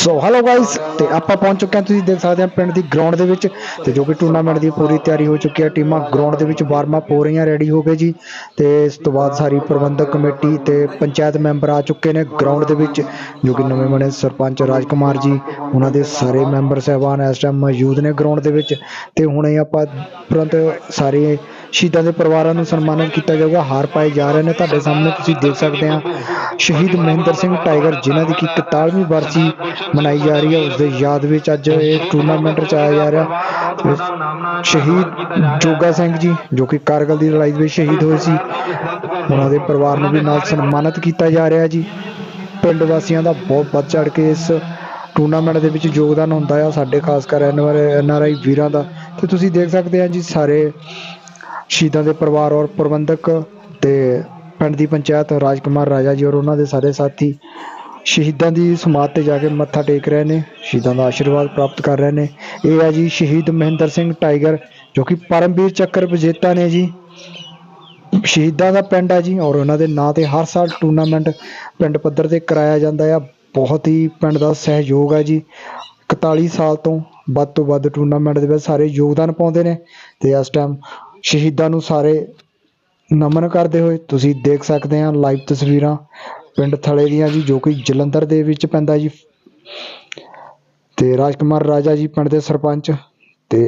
So hello guys ਤੇ ਆਪਾਂ ਪਹੁੰਚ ਚੁੱਕੇ ਹਾਂ ਤੁਸੀਂ ਦੇਖ ਸਕਦੇ ਹੋ ਪਿੰਡ ਦੀ ਗਰਾਊਂਡ ਦੇ ਵਿੱਚ ਤੇ ਜੋ ਕਿ ਟੂਰਨਾਮੈਂਟ ਦੀ ਪੂਰੀ ਤਿਆਰੀ ਹੋ ਚੁੱਕੀ ਹੈ। ਟੀਮਾਂ ਗਰਾਊਂਡ ਦੇ ਵਿੱਚ ਵਾਰਮ ਅਪ ਹੋ ਰਹੀਆਂ ਰੈਡੀ ਹੋ ਗਏ ਜੀ। ਤੇ ਇਸ ਤੋਂ ਬਾਅਦ ਸਾਰੀ ਪ੍ਰਬੰਧਕ ਕਮੇਟੀ ਤੇ ਪੰਚਾਇਤ ਮੈਂਬਰ ਆ ਚੁੱਕੇ ਨੇ ਗਰਾਊਂਡ ਦੇ ਵਿੱਚ, ਜੋ ਕਿ ਨਵੇਂ ਬਣੇ ਸਰਪੰਚ ਰਾਜਕੁਮਾਰ ਜੀ, ਉਹਨਾਂ ਦੇ ਸਾਰੇ ਮੈਂਬਰ ਸਹਿਬਾਨ ਇਸ ਟਾਈਮ ਮੌਜੂਦ ਨੇ ਗਰਾਊਂਡ ਦੇ ਵਿੱਚ। ਤੇ ਹੁਣੇ ਆਪਾਂ ਤੁਰੰਤ ਸਾਰੇ ਸ਼ਹੀਦਾਂ ਦੇ ਪਰਿਵਾਰਾਂ ਨੂੰ ਸਨਮਾਨਿਤ ਕੀਤਾ ਜਾਊਗਾ। ਹਾਰ ਪਾਏ ਜਾ ਰਹੇ ਨੇ। ਤੁਹਾਡੇ ਸਾਹਮਣੇ ਤੁਸੀਂ ਦੇਖ ਸਕਦੇ ਆ ਸ਼ਹੀਦ ਮਹਿੰਦਰ ਸਿੰਘ ਟਾਈਗਰ, ਜਿਨ੍ਹਾਂ ਦੀ ਕਿ 41ਵੀਂ ਵਰਸੀ ਮਨਾਈ ਜਾ ਰਹੀ ਹੈ ਉਸ ਦੇ ਯਾਦ ਵਿੱਚ ਅੱਜ ਇਹ ਟੂਰਨਾਮੈਂਟ ਰਚਾਇਆ ਜਾ ਰਿਹਾ। ਸ਼ਹੀਦ ਜੋਗਾ ਸਿੰਘ ਜੀ, ਜੋ ਕਿ ਕਾਰਗਲ ਦੀ ਲੜਾਈ ਵਿੱਚ ਸ਼ਹੀਦ ਹੋਏ ਸੀ, ਉਹਨਾਂ ਦੇ ਪਰਿਵਾਰ ਨੂੰ ਵੀ ਨਾਲ ਸਨਮਾਨਿਤ ਕੀਤਾ ਜਾ ਰਿਹਾ ਜੀ। ਪਿੰਡ ਵਾਸੀਆਂ ਦਾ ਬਹੁਤ ਵੱਧ ਚੜ ਕੇ ਇਸ ਟੂਰਨਾਮੈਂਟ ਦੇ ਵਿੱਚ ਯੋਗਦਾਨ ਹੁੰਦਾ ਆ, ਸਾਡੇ ਖਾਸ ਕਰ ਐਨ ਵੀਰਾਂ ਦਾ। ਤੇ ਤੁਸੀਂ ਦੇਖ ਸਕਦੇ ਆ ਜੀ, ਸਾਰੇ ਸ਼ਹੀਦਾਂ ਦੇ ਪਰਿਵਾਰ ਔਰ ਪ੍ਰਬੰਧਕ ਤੇ ਪਿੰਡ ਦੀ ਪੰਚਾਇਤ ਰਾਜਕੁਮਾਰ ਰਾਜਾ ਜੀ ਔਰ ਉਹਨਾਂ ਦੇ ਸਾਰੇ ਸਾਥੀ ਸ਼ਹੀਦਾਂ ਦੀ ਸਮਾਧ ਤੇ ਜਾ ਕੇ ਮੱਥਾ ਟੇਕ ਰਹੇ ਨੇ, ਸ਼ਹੀਦਾਂ ਦਾ ਆਸ਼ੀਰਵਾਦ ਪ੍ਰਾਪਤ ਕਰ ਰਹੇ ਨੇ। ਇਹ ਹੈ ਜੀ ਸ਼ਹੀਦ ਮਹਿੰਦਰ ਸਿੰਘ ਟਾਈਗਰ, ਜੋ ਕਿ ਪਰਮਵੀਰ ਚੱਕਰ ਵਿਜੇਤਾ ਨੇ ਜੀ। ਸ਼ਹੀਦਾਂ ਦਾ ਪਿੰਡ ਹੈ ਜੀ ਔਰ ਉਹਨਾਂ ਦੇ ਨਾਂ ਤੇ ਹਰ ਸਾਲ ਟੂਰਨਾਮੈਂਟ ਪਿੰਡ ਪੱਧਰ ਤੇ ਕਰਾਇਆ ਜਾਂਦਾ ਆ। ਬਹੁਤ ਹੀ ਪਿੰਡ ਦਾ ਸਹਿਯੋਗ ਹੈ ਜੀ। 41 ਸਾਲ ਤੋਂ ਵੱਧ ਤੋਂ ਵੱਧ ਟੂਰਨਾਮੈਂਟ ਦੇ ਵਿੱਚ ਸਾਰੇ ਯੋਗਦਾਨ ਪਾਉਂਦੇ ਨੇ ਤੇ ਇਸ ਟਾਈਮ ਸ਼ਹੀਦਾਂ ਨੂੰ ਸਾਰੇ ਨਮਨ ਕਰਦੇ ਹੋਏ ਤੁਸੀਂ ਦੇਖ ਸਕਦੇ ਆ ਲਾਈਵ ਤਸਵੀਰਾਂ ਪਿੰਡ ਥਲੇ ਦੀਆਂ ਜੀ, ਜੋ ਕਿ ਜਲੰਧਰ ਦੇ ਵਿੱਚ ਪੈਂਦਾ ਜੀ। ਤੇ ਰਾਜਕੁਮਾਰ ਰਾਜਾ ਜੀ ਪਿੰਡ ਦੇ ਸਰਪੰਚ ਤੇ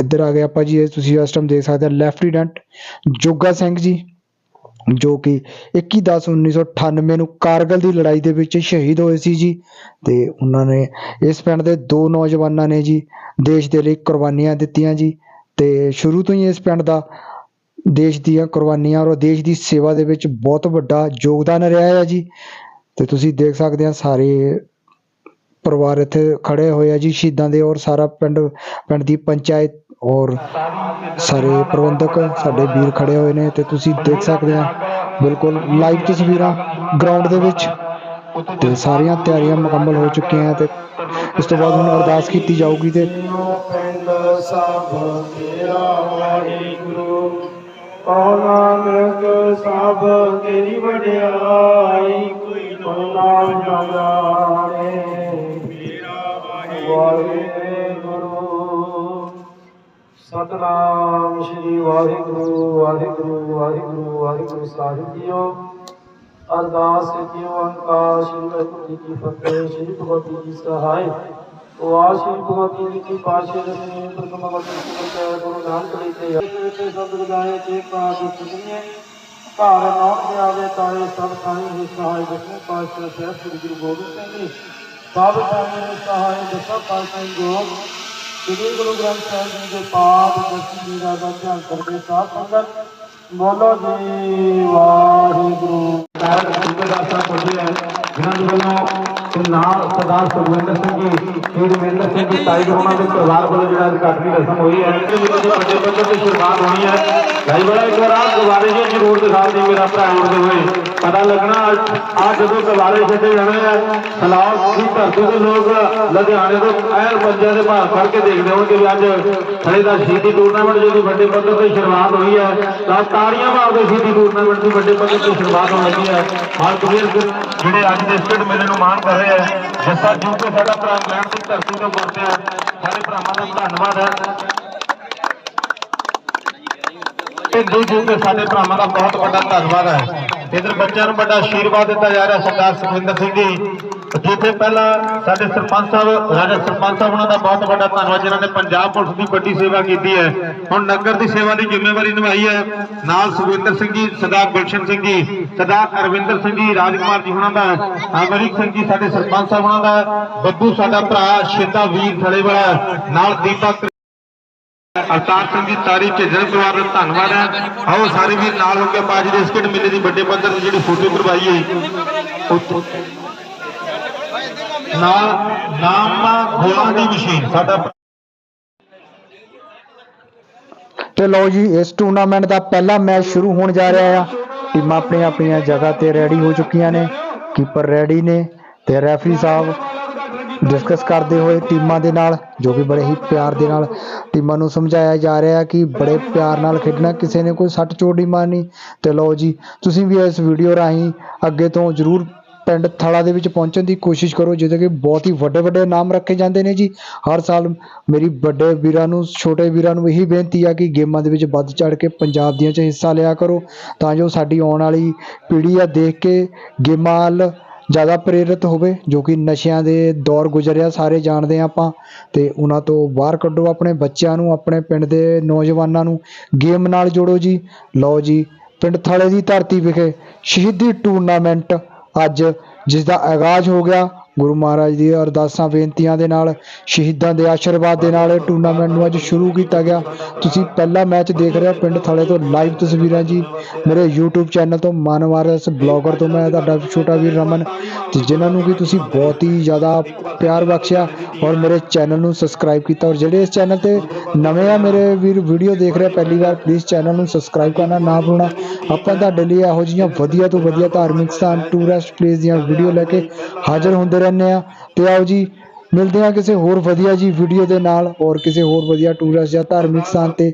ਇੱਧਰ ਆ ਗਏ ਆਪਾਂ ਜੀ, ਇਹ ਤੁਸੀਂ ਇਸ ਟਾਈਮ ਦੇਖ ਸਕਦੇ ਆ ਲੈਫਟੀਨੈਂਟ ਜੋਗਾ ਸਿੰਘ ਜੀ, ਜੋ ਕਿ 21/10/1998 ਨੂੰ ਕਾਰਗਲ ਦੀ ਲੜਾਈ ਦੇ ਵਿੱਚ ਸ਼ਹੀਦ ਹੋਏ ਸੀ ਜੀ। ਤੇ ਉਹਨਾਂ ਨੇ ਇਸ ਪਿੰਡ ਦੇ ਦੋ ਨੌਜਵਾਨਾਂ ਨੇ ਜੀ, ਦੇਸ਼ ਦੇ ਲਈ ਕੁਰਬਾਨੀਆਂ ਦਿੱਤੀਆਂ ਜੀ। ਤੇ ਸ਼ੁਰੂ ਤੋਂ ਹੀ ਇਸ ਪਿੰਡ ਦਾ ਦੇਸ਼ ਦੀਆਂ ਕੁਰਬਾਨੀਆਂ ਔਰ ਦੇਸ਼ ਦੀ ਸੇਵਾ ਦੇ ਵਿੱਚ ਬਹੁਤ ਵੱਡਾ ਯੋਗਦਾਨ ਰਿਹਾ ਹੈ ਜੀ। ਤੇ ਤੁਸੀਂ ਦੇਖ ਸਕਦੇ ਆ, ਸਾਰੇ ਪਰਿਵਾਰ ਇੱਥੇ ਖੜੇ ਹੋਏ ਆ ਜੀ, ਸ਼ਹੀਦਾਂ ਦੇ ਔਰ ਸਾਰਾ ਪਿੰਡ ਪਿੰਡ ਦੀ ਪੰਚਾਇਤ ਔਰ ਸਾਰੇ ਪ੍ਰਬੰਧਕ, ਸਾਡੇ ਵੀਰ ਖੜੇ ਹੋਏ ਨੇ ਤੇ ਤੁਸੀਂ ਦੇਖ ਸਕਦੇ ਆ, ਬਿਲਕੁਲ ਲਾਈਵ ਤਸਵੀਰਾਂ ਗਰਾਊਂਡ ਦੇ ਵਿੱਚ। ਤੇ ਸਾਰੀਆਂ ਤਿਆਰੀਆਂ ਮੁਕੰਮਲ ਹੋ ਚੁੱਕੀਆਂ ਤੇ ਇਸ ਤੋਂ ਬਾਅਦ ਹੁਣ ਅਰਦਾਸ ਕੀਤੀ ਜਾਊਗੀ ਤੇ ਸਭ ਤੇਰਾ ਵਾਹਿਗੁਰੂ ਕਉ ਨਾਨਕ ਸਭ ਤੇਰੀ ਵਡਿਆਈ ਕੋਈ ਨਾ ਜਾਣੇ। ਮੇਰਾ ਵਾਹਿਗੁਰੂ। ਸਤਨਾਮ ਸ੍ਰੀ ਵਾਹਿਗੁਰੂ ਵਾਹਿਗੁਰੂ ਵਾਹਿਗੁਰੂ ਵਾਹਿਗੁਰੂ ਸਾਹਿਬ ਜੀਓ। ਅਰਦਾਸ ਜੀਓ ਓੰਕਾਰ ਸ੍ਰੀ ਵਾਹਿਗੁਰੂ ਜੀ ਕੀ ਫਤਿਹ ਸ੍ਰੀ ਭਗਵਤੀ ਜੀ ਸਹਾਇ ਵਾਸ ਸ੍ਰੀ ਭਗਵਤੀ ਜੀ ਕੀ ਪਾਸ਼ੇ ਰਸਨੀ ਪ੍ਰਥਮ ਵਚਨ ਸੁਭਾਇ ਗੁਰੂ ਨਾਨਕ ਦੇਵ ਤੇ ਤੇ ਸਤਿਗੁਰ ਤੇ ਕਾਜ ਸੁਣੀਏ। ਘਰ ਨੌਕ ਦੇ ਆਵੇ ਤਾਰੇ ਸਭ ਥਾਈ ਹੀ ਸਹਾਇ ਦਸਵੇਂ ਪਾਤਸ਼ਾਹ ਸਾਹਿਬ ਸ੍ਰੀ ਗੁਰੂ ਗੋਬਿੰਦ ਸਿੰਘ ਜੀ, ਸਭ ਥਾਈ ਹੀ ਸਹਾਇ ਦਸਾਂ ਪਾਤਸ਼ਾਹ ਜੋਗ ਸ੍ਰੀ ਗੁਰੂ ਗ੍ਰੰਥ ਸਾਹਿਬ ਜੀ ਦੇ ਪਾਠ ਦਸਵੀਂ ਲੀਲਾ ਦਾ ਧਿਆਨ ਕਰਦੇ ਸਾਧ ਸੰਗਤ, ਬੋਲੋ ਜੀ ਵਾਹਿਗੁਰੂ ਸਰਦਾਰ ਸੁਖਵਿੰਦਰ ਸਿੰਘ ਜੀ ਸ਼ਹੀਦ ਮਹਿੰਦਰ ਸਿੰਘ ਜੀ ਟਾਈਗਰ ਉਹਨਾਂ ਦੇ ਪਰਿਵਾਰ ਵੱਲੋਂ ਜਿਹੜਾ ਉਦਘਾਟਨੀ ਰਸਮ ਹੋਈ ਹੈ, ਇਹਦੇ ਵਿੱਚ ਵੱਡੇ ਪੱਧਰ ਤੇ ਸ਼ੁਰੂਆਤ ਹੋਣੀ ਹੈ। ਭਾਈ ਬੜਾ ਇੱਕ ਵਾਰ ਆਪ ਗੁਬਾਰੇ ਜੀ ਜ਼ਰੂਰ ਦਿਖਾ ਦੇ, ਮੇਰਾ ਭਰਾ ਉੜਦੇ ਹੋਏ। ਪਤਾ ਲੱਗਣਾ ਆ ਜਦੋਂ ਗੁਬਾਰੇ ਛੱਡੇ ਜਾਣੇ ਆ, ਸਲਾਹ ਦੀ ਧਰਤੀ ਦੇ ਲੋਕ ਲੁਧਿਆਣੇ ਤੋਂ ਐਨ ਬੰਦਿਆਂ ਦੇ ਭਾਰ ਫੜ ਕੇ ਦੇਖਦੇ ਹੋਣਗੇ ਵੀ ਅੱਜ ਖੜੇ ਦਾ ਸ਼ਹੀਦੀ ਟੂਰਨਾਮੈਂਟ ਜਿਹੜੀ ਵੱਡੇ ਪੱਧਰ ਤੇ ਸ਼ੁਰੂਆਤ ਹੋਈ ਹੈ। ਤਾਂ ਤਾੜੀਆਂ ਮਾਰਦੇ ਸ਼ਹੀਦੀ ਟੂਰਨਾਮੈਂਟ ਦੀ ਵੱਡੇ ਪੱਧਰ ਤੇ ਸ਼ੁਰੂਆਤ ਹੋਣ ਲੱਗੀ ਹੈ। ਹਰ ਵੀਰ, ਜਿਹੜੇ ਅੱਜ ਦੇ ਸਟੇਟ ਮੇਲੇ ਨੂੰ ਮਾਣ ਕਰ ਰਹੇ ਹੈ, ਜੱਸਾ ਜੂ ਕੇ ਸਾਡਾ ਭਰਾ ਇੰਗਲੈਂਡ ਦੀ ਧਰਤੀ ਤੋਂ ਪਹੁੰਚਿਆ ਸਾਰੇ ਭਰਾਵਾਂ ਦਾ ਧੰਨਵਾਦ ਹੈ। ਇਹ ਦੂ ਜੂ ਕੇ ਸਾਡੇ ਭਰਾਵਾਂ ਦਾ ਬਹੁਤ ਵੱਡਾ ਧੰਨਵਾਦ ਹੈ। ਇਧਰ ਬੱਚਿਆਂ ਨੂੰ ਵੱਡਾ ਆਸ਼ੀਰਵਾਦ ਦਿੱਤਾ ਜਾ ਰਿਹਾ ਸਰਦਾਰ ਸੁਖਵਿੰਦਰ ਸਿੰਘ ਜੀ। ਜਿੱਥੇ ਪਹਿਲਾਂ ਸਾਡੇ ਸਰਪੰਚ ਸਾਹਿਬ ਰਾਜਾ ਸਰਪੰਚ ਸਾਹਿਬ ਉਹਨਾਂ ਦਾ ਬਹੁਤ ਵੱਡਾ ਧੰਨਵਾਦ, ਜਿਨ੍ਹਾਂ ਨੇ ਪੰਜਾਬ ਪੁਲਿਸ ਦੀ ਵੱਡੀ ਸੇਵਾ ਕੀਤੀ ਹੈ। ਹੁਣ ਨਗਰ ਦੀ ਸੇਵਾ ਦੀ ਜ਼ਿੰਮੇਵਾਰੀ ਨਿਭਾਈ ਹੈ। ਨਾਲ ਸੁਖਵਿੰਦਰ ਸਿੰਘ ਜੀ, ਸਰਦਾਰ ਗੁਲਸ਼ਨ ਸਿੰਘ ਜੀ, ਸਰਦਾਰ ਅਰਵਿੰਦਰ ਸਿੰਘ ਜੀ, ਰਾਜਕੁਮਾਰ ਜੀ ਉਹਨਾਂ ਦਾ, ਅਮਰੀਕ ਸਿੰਘ ਜੀ, ਸਾਡੇ ਸਰਪੰਚ ਸਾਹਿਬ ਉਹਨਾਂ ਦਾ, ਬੱਬੂ ਸਾਡਾ ਭਰਾ ਸ਼ਿੰਦਾ ਵੀਰ ਥਲੇ ਵਾਲਾ, ਨਾਲ ਦੀਪਕ, ਅਵਤਾਰ ਸਿੰਘ ਜੀ, ਤਾਰੀ ਝੱਜਣ ਪਰਿਵਾਰ ਦਾ ਧੰਨਵਾਦ ਹੈ। ਆਓ ਸਾਰੇ ਵੀਰ ਨਾਲ ਹੋ ਕੇ ਆਪਾਂ ਦੇ ਸਕਿਟ ਮੇਲੇ ਦੀ ਵੱਡੇ ਪੱਧਰ ਤੇ ਜਿਹੜੀ ਫੋਟੋ ਕਰਵਾਈ ਹੈ ਨਾਲ ਨਾਮ ਗੋਲਾਂ ਦੀ ਮਸ਼ੀਨ। ਸਾਡਾ ਤੇ ਲਓ ਜੀ, ਇਸ ਟੂਰਨਾਮੈਂਟ ਦਾ ਪਹਿਲਾ ਮੈਚ ਸ਼ੁਰੂ ਹੋਣ ਜਾ ਰਿਹਾ ਆ। ਟੀਮਾਂ ਆਪਣੀਆਂ ਆਪਣੀਆਂ ਜਗ੍ਹਾ ਤੇ ਰੈਡੀ ਹੋ ਚੁੱਕੀਆਂ ਨੇ। ਕੀਪਰ ਰੈਡੀ ਨੇ ਤੇ ਰੈਫਰੀ ਸਾਹਿਬ ਡਿਸਕਸ ਕਰਦੇ ਹੋਏ ਟੀਮਾਂ ਦੇ ਨਾਲ, ਜੋ ਕਿ ਬੜੇ ਹੀ ਪਿਆਰ ਦੇ ਨਾਲ ਟੀਮਾਂ ਨੂੰ ਸਮਝਾਇਆ ਜਾ ਰਿਹਾ ਕਿ ਬੜੇ ਪਿਆਰ ਨਾਲ ਖੇਡਣਾ, ਕਿਸੇ ਨੇ ਕੋਈ ਸੱਟ ਚੋਟ ਨਹੀਂ ਮਾਰਨੀ। ਤੇ ਲਓ ਜੀ, ਤੁਸੀਂ ਵੀ ਇਸ ਵੀਡੀਓ ਰਾਹੀਂ ਅੱਗੇ ਤੋਂ ਜਰੂਰ ਪਿੰਡ ਥਲਾ ਦੇ ਵਿੱਚ ਪਹੁੰਚਣ ਦੀ ਕੋਸ਼ਿਸ਼ ਕਰੋ, ਜਿਹਦੇ ਕਿ ਬਹੁਤ ਹੀ ਵੱਡੇ ਵੱਡੇ ਨਾਮ ਰੱਖੇ ਜਾਂਦੇ ਨੇ ਜੀ। ਹਰ ਸਾਲ ਮੇਰੀ ਵੱਡੇ ਵੀਰਾਂ ਨੂੰ, ਛੋਟੇ ਵੀਰਾਂ ਨੂੰ ਇਹੀ ਬੇਨਤੀ ਆ ਕਿ ਗੇਮਾਂ ਦੇ ਵਿੱਚ ਵੱਧ ਚੜ ਕੇ ਪੰਜਾਬ ਦੀਆਂ 'ਚ ਹਿੱਸਾ ਲਿਆ ਕਰੋ, ਤਾਂ ਜੋ ਸਾਡੀ ਆਉਣ ਵਾਲੀ ਪੀੜ੍ਹੀ ਆ ਦੇਖ ਕੇ ਗੇਮਾਂ ਵੱਲ ਜ਼ਿਆਦਾ ਪ੍ਰੇਰਿਤ ਹੋਵੇ, ਜੋ ਕਿ ਨਸ਼ਿਆਂ ਦੇ ਦੌਰ ਗੁਜ਼ਰਿਆ, ਸਾਰੇ ਜਾਣਦੇ ਹਾਂ ਆਪਾਂ। ਤੇ ਉਹਨਾਂ ਤੋਂ ਬਾਹਰ ਕੱਢੋ ਆਪਣੇ ਬੱਚਿਆਂ ਨੂੰ, ਆਪਣੇ ਪਿੰਡ ਦੇ ਨੌਜਵਾਨਾਂ ਨੂੰ। ਗੇਮ ਨਾਲ ਜੋੜੋ ਜੀ। ਲਓ ਜੀ, ਪਿੰਡ ਥਲੇ ਦੀ ਧਰਤੀ ਵਿਖੇ ਸ਼ਹੀਦੀ ਟੂਰਨਾਮੈਂਟ ਅੱਜ ਜਿਸ ਦਾ ਆਗਾਜ਼ ਹੋ ਗਿਆ ਗੁਰੂ ਮਹਾਰਾਜ ਦੀ ਅਰਦਾਸਾਂ, ਬੇਨਤੀਆਂ ਦੇ ਨਾਲ, ਸ਼ਹੀਦਾਂ ਦੇ ਆਸ਼ੀਰਵਾਦ ਦੇ ਨਾਲ ਇਹ ਟੂਰਨਾਮੈਂਟ ਨੂੰ ਅੱਜ ਸ਼ੁਰੂ ਕੀਤਾ ਗਿਆ। ਤੁਸੀਂ ਪਹਿਲਾ ਮੈਚ ਦੇਖ ਰਹੇ ਹੋ ਪਿੰਡ ਥਲੇ ਤੋਂ ਲਾਈਵ ਤਸਵੀਰਾਂ ਜੀ। ਮੇਰੇ YouTube ਚੈਨਲ ਤੋਂ ਮਾਨਵਾਰਸ ਬਲੌਗਰ ਤੋਂ ਮੈਂ ਤੁਹਾਡਾ ਛੋਟਾ ਵੀਰ ਰਮਨ। ਤੇ ਜਿਨ੍ਹਾਂ ਨੂੰ ਕਿ ਤੁਸੀਂ ਬਹੁਤ ਹੀ ਜ਼ਿਆਦਾ ਪਿਆਰ ਬਖਸ਼ਿਆ ਔਰ ਮੇਰੇ ਚੈਨਲ ਨੂੰ ਸਬਸਕ੍ਰਾਈਬ ਕੀਤਾ। ਔਰ ਜਿਹੜੇ ਇਸ ਚੈਨਲ ਤੇ ਨਵੇਂ ਆ ਮੇਰੇ ਵੀਰ ਵੀਡੀਓ ਦੇਖ ਰਹੇ ਪਹਿਲੀ ਵਾਰ ਪਲੀਜ਼ ਚੈਨਲ ਨੂੰ ਸਬਸਕ੍ਰਾਈਬ ਕਰਨਾ ਨਾ ਭੁੱਲਣਾ। ਆਪਾਂ ਤੁਹਾਡੇ ਲਈ ਇਹੋ ਜਿਹੀਆਂ ਵਧੀਆ ਤੋਂ ਵਧੀਆ ਧਾਰਮਿਕ ਸਥਾਨ ਟੂਰਿਸਟ ਪਲੇਸ ਦੀਆਂ ਵੀਡੀਓ ਲੈ ਕੇ ਹਾਜ਼ਰ ਹੁੰਦੇ ਰਹਿੰਦੇ ਆ ਤੇ ਆਓ ਜੀ, ਮਿਲਦੇ ਆ ਕਿਸੇ ਹੋਰ ਵਧੀਆ ਜੀ ਵੀਡੀਓ ਦੇ ਨਾਲ, ਔਰ ਕਿਸੇ ਹੋਰ ਵਧੀਆ ਟੂਰਿਸਟ ਜਾਂ ਧਾਰਮਿਕ ਸਥਾਨ ਤੇ।